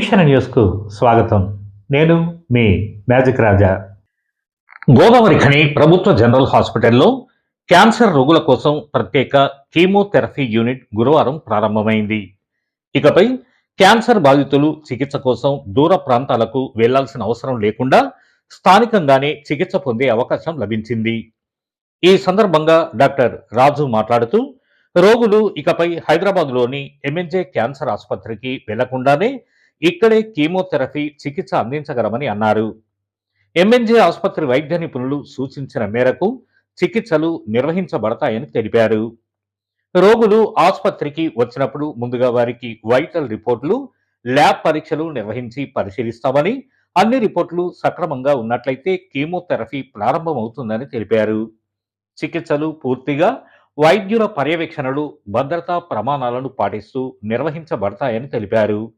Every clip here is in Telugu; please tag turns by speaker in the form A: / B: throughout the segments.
A: వీక్షణ న్యూస్కు స్వాగతం. నేను మీ మ్యాజిక్ రాజా. గోదావరి ఖని ప్రభుత్వ జనరల్ హాస్పిటల్లో క్యాన్సర్ రోగుల కోసం ప్రత్యేక కీమోథెరపీ యూనిట్ గురువారం ప్రారంభమైంది. ఇకపై క్యాన్సర్ బాధితులు చికిత్స కోసం దూర ప్రాంతాలకు వెళ్ళాల్సిన అవసరం లేకుండా స్థానికంగానే చికిత్స పొందే అవకాశం లభించింది. ఈ సందర్భంగా డాక్టర్ రాజు మాట్లాడుతూ రోగులు ఇకపై హైదరాబాద్లోని ఎంఎన్జే క్యాన్సర్ ఆసుపత్రికి వెళ్ళకుండానే ఇక్కడే కీమోథెరపీ చికిత్స అందించగలమని అన్నారు. ఎంఎన్జే ఆసుపత్రి వైద్య నిపుణులు సూచించిన మేరకు చికిత్సలు నిర్వహించబడతాయని తెలిపారు. రోగులు ఆసుపత్రికి వచ్చినప్పుడు ముందుగా వారికి వైటల్ రిపోర్టులు ల్యాబ్ పరీక్షలు నిర్వహించి పరిశీలిస్తామని అన్ని రిపోర్టులు సక్రమంగా ఉన్నట్లయితే కీమోథెరపీ ప్రారంభమవుతుందని తెలిపారు. చికిత్సలు పూర్తిగా వైద్యుల పర్యవేక్షణలు భద్రతా ప్రమాణాలను పాటిస్తూ నిర్వహించబడతాయని తెలిపారు.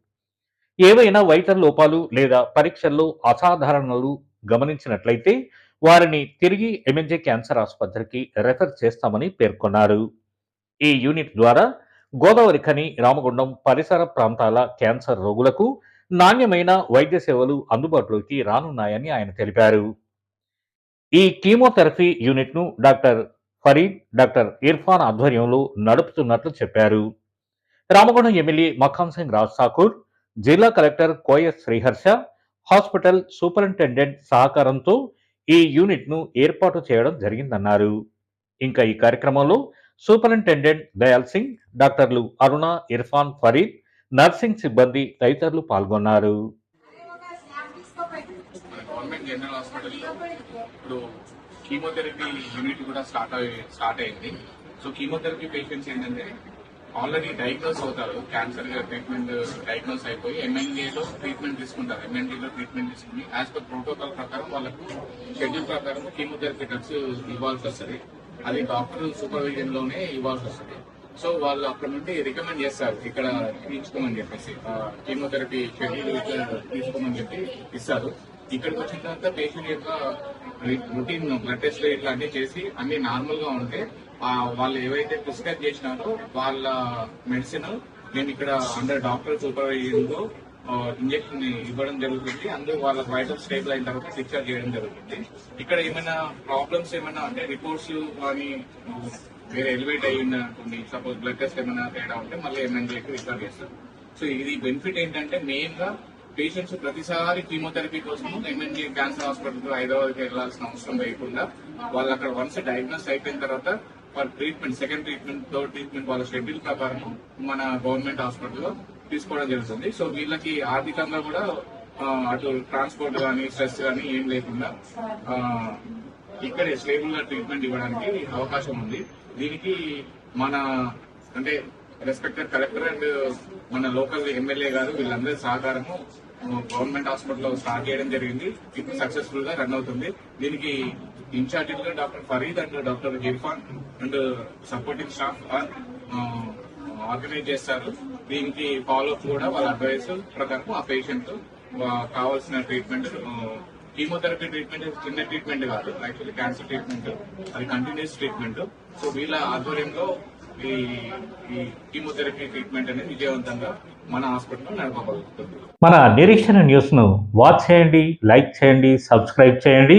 A: ఏవైనా వైటల్ లోపాలు లేదా పరీక్షల్లో అసాధారణలు గమనించినట్లయితే వారిని తిరిగి ఎంఎన్జే క్యాన్సర్ ఆసుపత్రికి రెఫర్ చేస్తామని పేర్కొన్నారు. ఈ యూనిట్ ద్వారా గోదావరి ఖని రామగుండం పరిసర ప్రాంతాల క్యాన్సర్ రోగులకు నాణ్యమైన వైద్య సేవలు అందుబాటులోకి రానున్నాయని ఆయన తెలిపారు. ఈ కీమోథెరపీ యూనిట్ను డాక్టర్ ఫరీద్ డాక్టర్ ఇర్ఫాన్ ఆధ్వర్యంలో నడుపుతున్నట్లు చెప్పారు. రామగుండం ఎమ్మెల్యే మఖాన్ సింగ్ రాజ్ ఠాకూర్ జిల్లా కలెక్టర్ కోయస్ శ్రీహర్ష హాస్పిటల్ సూపరింటెండెంట్ సహకారంతో ఈ యూనిట్ను ఏర్పాటు చేయడం జరిగిందన్నారు. ఇంకా ఈ కార్యక్రమంలో సూపరింటెండెంట్ దయాల్ సింగ్ డాక్టర్లు అరుణ ఇర్ఫాన్ ఫరీద్ నర్సింగ్ సిబ్బంది తదితరులు పాల్గొన్నారు.
B: గవర్నమెంట్ జనరల్ హాస్పిటల్లో ఇప్పుడు కీమోథెరపీ యూనిట్ కూడా స్టార్ట్ స్టార్ట్ అయింది. సో కీమోథెరపీ పేషెంట్స్ ఏంటంటే ఆల్రెడీ డయాగ్నోస్ అవుతారు. క్యాన్సర్ ట్రీట్మెంట్ డయాగ్నోస్ అయిపోయి MNDA లో ట్రీట్మెంట్ తీసుకుంటారు. MND లో ట్రీట్మెంట్ తీసుకుని యాజ్ పర్ ప్రోటోకాల్ ప్రకారం వాళ్ళకు షెడ్యూల్ ప్రకారం కీమోథెరపీ డ్రగ్స్ ఇవ్వాల్సి వస్తుంది. అది డాక్టర్ సూపర్విజన్లోనే ఇవ్వాల్సి వస్తుంది. సో వాళ్ళు అక్కడ నుండి రికమెండ్ చేస్తారు. ఇక్కడ తీసుకోమని చెప్పేసి కీమోథెరపీ షెడ్యూల్ తీసుకోమని చెప్పి ఇస్తారు. ఇక్కడికి వచ్చిన తర్వాత పేషెంట్ యొక్క రొటీన్ బ్లడ్ టెస్ట్ ఇట్లాంటివి చేసి అన్ని నార్మల్గా ఉంటే వాళ్ళు ఏవైతే ప్రిస్క్రైబ్ చేసినారో వాళ్ళ మెడిసిన్ నేను ఇక్కడ అండర్ డాక్టర్ సూపర్వైజన్లో ఇంజక్షన్ ఇవ్వడం జరుగుతుంది. అందులో వాళ్ళ వైటల్ స్టేబుల్ అయిన తర్వాత డిశ్చార్జ్ చేయడం జరుగుతుంది. ఇక్కడ ఏమైనా ప్రాబ్లమ్స్ ఏమైనా అంటే రిపోర్ట్స్ కానీ వేరే ఎలివేట్ అయిన కొన్ని సపోజ్ బ్లడ్ టెస్ట్ ఏమైనా తేడా ఉంటే మళ్ళీ ఎంఎన్జేకి రిఫర్ చేస్తారు. సో ఇది బెనిఫిట్ ఏంటంటే మెయిన్గా పేషెంట్స్ ప్రతిసారి కీమోథెరపీ కోసం ఎంఎన్జీ క్యాన్సర్ హాస్పిటల్ హైదరాబాద్కి వెళ్ళాల్సిన అవసరం లేకుండా వాళ్ళు అక్కడ వన్స్ డయాగ్నోస్ అయిపోయిన తర్వాత వాళ్ళ treatment second treatment third treatment వాళ్ళ షెడ్యూల్ ప్రకారం మన గవర్నమెంట్ హాస్పిటల్లో తీసుకోవడం జరుగుతుంది. సో వీళ్ళకి ఆర్థికంగా కూడా అటు ట్రాన్స్పోర్ట్ కానీ స్ట్రెస్ కానీ ఏం లేకుండా ఇక్కడే స్టేబుల్గా ట్రీట్మెంట్ ఇవ్వడానికి అవకాశం ఉంది. దీనికి మన అంటే రెస్పెక్టెడ్ కలెక్టర్ అండ్ మన లోకల్ ఎమ్మెల్యే గారు వీళ్ళందరి సహకారము గవర్నమెంట్ హాస్పిటల్లో స్టార్ట్ చేయడం జరిగింది. ఇప్పుడు సక్సెస్ఫుల్గా రన్ అవుతుంది. దీనికి ఇన్ఛార్జ్గా doctor Farid and doctor Irfan and supporting staff organise చేస్తారు. దీనికి ఫాలో అప్ కూడా వాళ్ళ అడ్వైస్ ప్రకారం ఆ పేషెంట్ కావాల్సిన ట్రీట్మెంట్ కీమోథెరపీ ట్రీట్మెంట్ చిన్న ట్రీట్మెంట్ కాదు. యాక్చువల్లీ క్యాన్సర్ ట్రీట్మెంట్ అది కంటిన్యూస్ ట్రీట్మెంట్ సో వీళ్ళ ఆధ్వర్యంలో ఈ ఈ కీమోథెరపీ ట్రీట్మెంట్ అనేది విజయవంతంగా మన హాస్పిటల్లో నడపబడుతుంది.
A: మన నిరీక్షణ న్యూస్ను వాచ్ చేయండి లైక్ చేయండి సబ్స్క్రైబ్ చేయండి.